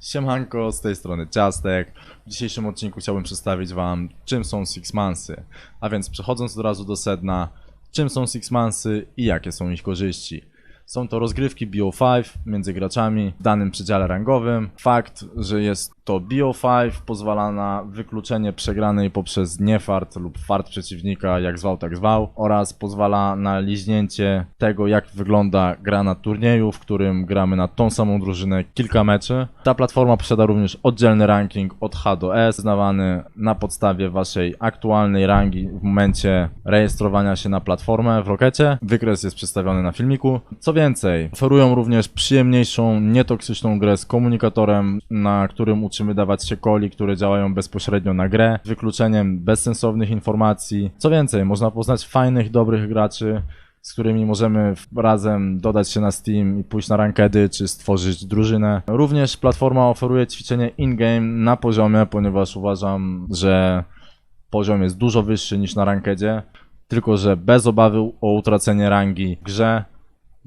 Siemanko, z tej strony Ciastek. W dzisiejszym odcinku chciałbym przedstawić Wam, czym są Six Mansy. A więc przechodząc od razu do sedna, czym są Six Mansy i jakie są ich korzyści. Są to rozgrywki BO5 między graczami w danym przedziale rangowym. Fakt, że jest to BO5 pozwala na wykluczenie przegranej poprzez niefart lub fart przeciwnika, jak zwał, tak zwał, oraz pozwala na liźnięcie tego, jak wygląda gra na turnieju, w którym gramy na tą samą drużynę kilka meczy. Ta platforma posiada również oddzielny ranking od H do S, znawany na podstawie waszej aktualnej rangi w momencie rejestrowania się na platformę w Rokecie. Wykres jest przedstawiony na filmiku. Co więcej, oferują również przyjemniejszą, nietoksyczną grę z komunikatorem, na którym uczymy dawać się koli, które działają bezpośrednio na grę, wykluczeniem bezsensownych informacji. Co więcej, można poznać fajnych, dobrych graczy, z którymi możemy razem dodać się na Steam i pójść na rankedy, czy stworzyć drużynę. Również platforma oferuje ćwiczenie in-game na poziomie, ponieważ uważam, że poziom jest dużo wyższy niż na rankedzie, tylko że bez obawy o utracenie rangi grze,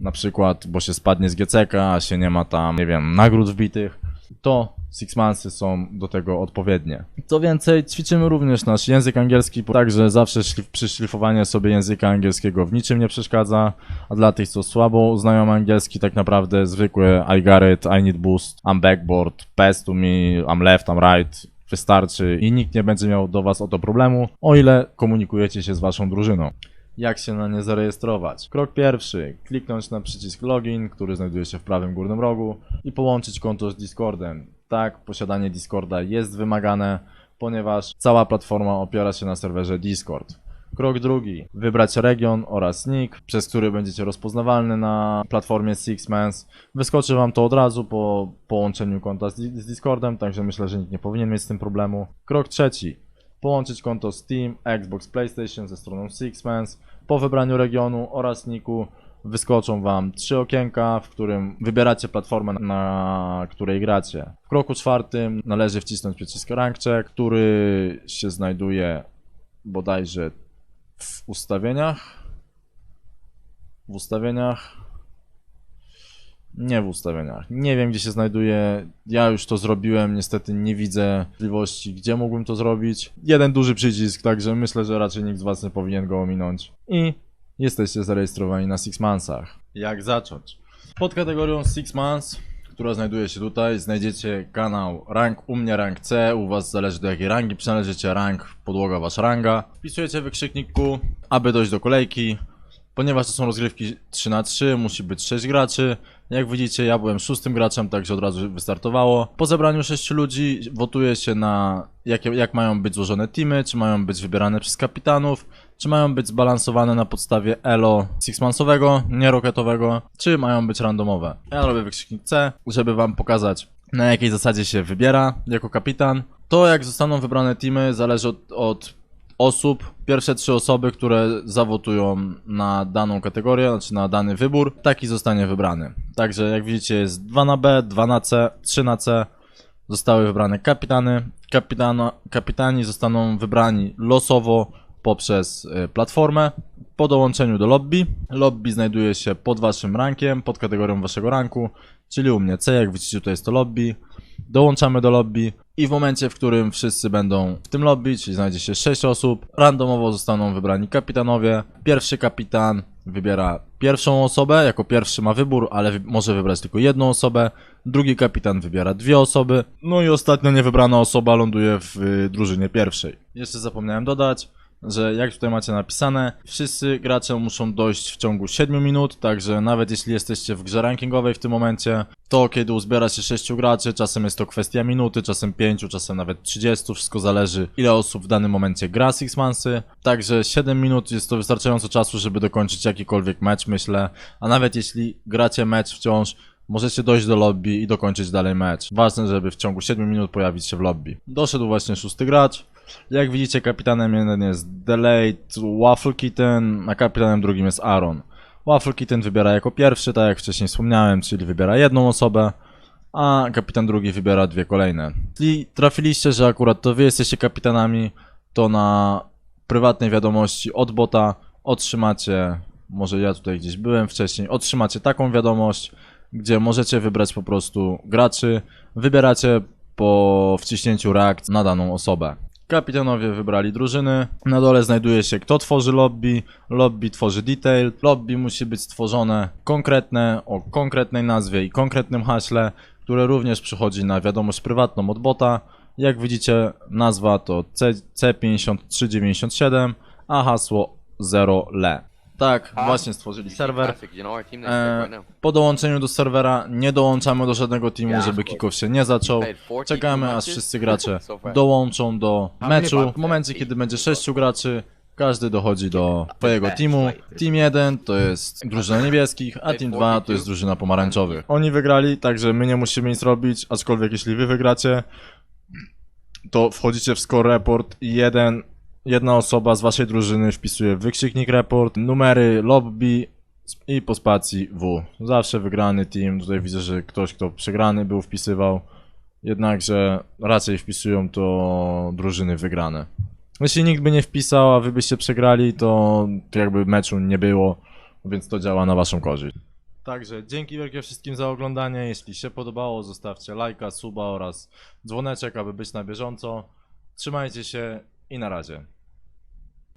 na przykład, bo się spadnie z GCK, a się nie ma tam, nie wiem, nagród wbitych, to Six Mansy są do tego odpowiednie. Co więcej, ćwiczymy również nasz język angielski, także zawsze szlif, przyszlifowanie sobie języka angielskiego w niczym nie przeszkadza, a dla tych, co słabo znają angielski, tak naprawdę zwykłe I got it, I need boost, I'm backboard, pass to me, I'm left, I'm right, wystarczy i nikt nie będzie miał do Was o to problemu, o ile komunikujecie się z Waszą drużyną. Jak się na nie zarejestrować? Krok pierwszy. Kliknąć na przycisk login, który znajduje się w prawym górnym rogu i połączyć konto z Discordem. Tak, posiadanie Discorda jest wymagane, ponieważ cała platforma opiera się na serwerze Discord. Krok drugi. Wybrać region oraz nick, przez który będziecie rozpoznawalny na platformie Sixmans. Wyskoczy Wam to od razu po połączeniu konta z, z Discordem, także myślę, że nikt nie powinien mieć z tym problemu. Krok trzeci. Połączyć konto Steam, Xbox, PlayStation ze stroną Sixmans. Po wybraniu regionu oraz nicku wyskoczą Wam trzy okienka, w którym wybieracie platformę, na której gracie. W kroku czwartym należy wcisnąć przycisk Rank Check, który się znajduje bodajże w ustawieniach. W ustawieniach. Nie w ustawieniach. Nie wiem, gdzie się znajduje. Ja już to zrobiłem, niestety nie widzę możliwości, gdzie mógłbym to zrobić. Jeden duży przycisk, także myślę, że raczej nikt z Was nie powinien go ominąć. I jesteście zarejestrowani na Six Mansach. Jak zacząć? Pod kategorią Six Mans, która znajduje się tutaj, znajdziecie kanał rank u mnie, rank C. U Was zależy do jakiej rangi przynależycie, rank, podłoga Wasza ranga. Wpisujecie w wykrzykniku, aby dojść do kolejki. Ponieważ to są rozgrywki 3 na 3 musi być 6 graczy. Jak widzicie, ja byłem szóstym graczem, także od razu wystartowało. Po zebraniu 6 ludzi wotuje się na jakie, jak mają być złożone teamy, czy mają być wybierane przez kapitanów, czy mają być zbalansowane na podstawie elo sixmansowego, nie roketowego, czy mają być randomowe. Ja robię wykrzyknik C, żeby wam pokazać na jakiej zasadzie się wybiera jako kapitan. To jak zostaną wybrane teamy zależy od, od osób, pierwsze trzy osoby, które zawotują na daną kategorię, znaczy na dany wybór, taki zostanie wybrany. Także jak widzicie jest 2 na B, 2 na C, 3 na C. Zostały wybrane kapitany. Kapitano, kapitani zostaną wybrani losowo poprzez y, platformę. Po dołączeniu do lobby. Lobby znajduje się pod waszym rankiem, pod kategorią waszego ranku, czyli u mnie C, jak widzicie tutaj jest to lobby. Dołączamy do lobby i w momencie, w którym wszyscy będą w tym lobby, czyli znajdzie się 6 osób, randomowo zostaną wybrani kapitanowie. Pierwszy kapitan wybiera pierwszą osobę, jako pierwszy ma wybór, ale może wybrać tylko jedną osobę. Drugi kapitan wybiera dwie osoby. No i ostatnia niewybrana osoba ląduje w y, drużynie pierwszej. Jeszcze zapomniałem dodać, że jak tutaj macie napisane, wszyscy gracze muszą dojść w ciągu 7 minut, także nawet jeśli jesteście w grze rankingowej w tym momencie, to kiedy uzbiera się 6 graczy, czasem jest to kwestia minuty, czasem 5, czasem nawet 30, wszystko zależy ile osób w danym momencie gra Six Mansy, także 7 minut jest to wystarczająco czasu, żeby dokończyć jakikolwiek mecz, myślę, a nawet jeśli gracie mecz wciąż, Możecie dojść do lobby i dokończyć dalej mecz. Ważne, żeby w ciągu 7 minut pojawić się w lobby. Doszedł właśnie szósty gracz. Jak widzicie, kapitanem jeden jest Delayed Waffle Kitten, a kapitanem drugim jest Aaron. Waffle Kitten wybiera jako pierwszy, tak jak wcześniej wspomniałem, czyli wybiera jedną osobę, a kapitan drugi wybiera dwie kolejne. Jeśli trafiliście, że akurat to wy jesteście kapitanami, to na prywatnej wiadomości od bota otrzymacie, może ja tutaj gdzieś byłem wcześniej, otrzymacie taką wiadomość, gdzie możecie wybrać po prostu graczy. Wybieracie po wciśnięciu reakcji na daną osobę. Kapitanowie wybrali drużyny. Na dole znajduje się kto tworzy lobby. Lobby tworzy detail. Lobby musi być stworzone konkretne, o konkretnej nazwie i konkretnym haśle, które również przychodzi na wiadomość prywatną od bota. Jak widzicie, nazwa to C, C5397, a hasło 0 le. Tak, właśnie stworzyli serwer. Perfect, you know, our team needs E, right now. po dołączeniu do serwera nie dołączamy do żadnego teamu, żeby kickoff się nie zaczął. Czekamy aż wszyscy gracze dołączą do meczu. W momencie kiedy będzie sześciu graczy, każdy dochodzi do swojego teamu. Team 1 to jest drużyna niebieskich, a team 2 to jest drużyna pomarańczowych. Oni wygrali, także my nie musimy nic robić, aczkolwiek jeśli wy wygracie, to wchodzicie w score report i jeden, jedna osoba z waszej drużyny wpisuje wykrzyknik report, numery lobby i po spacji W. Zawsze wygrany team. Tutaj widzę, że ktoś, kto przegrany był, wpisywał. Jednakże raczej wpisują to drużyny wygrane. Jeśli nikt by nie wpisał, a wy byście przegrali, to jakby meczu nie było, więc to działa na waszą korzyść. Także dzięki wielkie wszystkim za oglądanie. Jeśli się podobało, zostawcie lajka, suba oraz dzwoneczek, aby być na bieżąco. Trzymajcie się i na razie.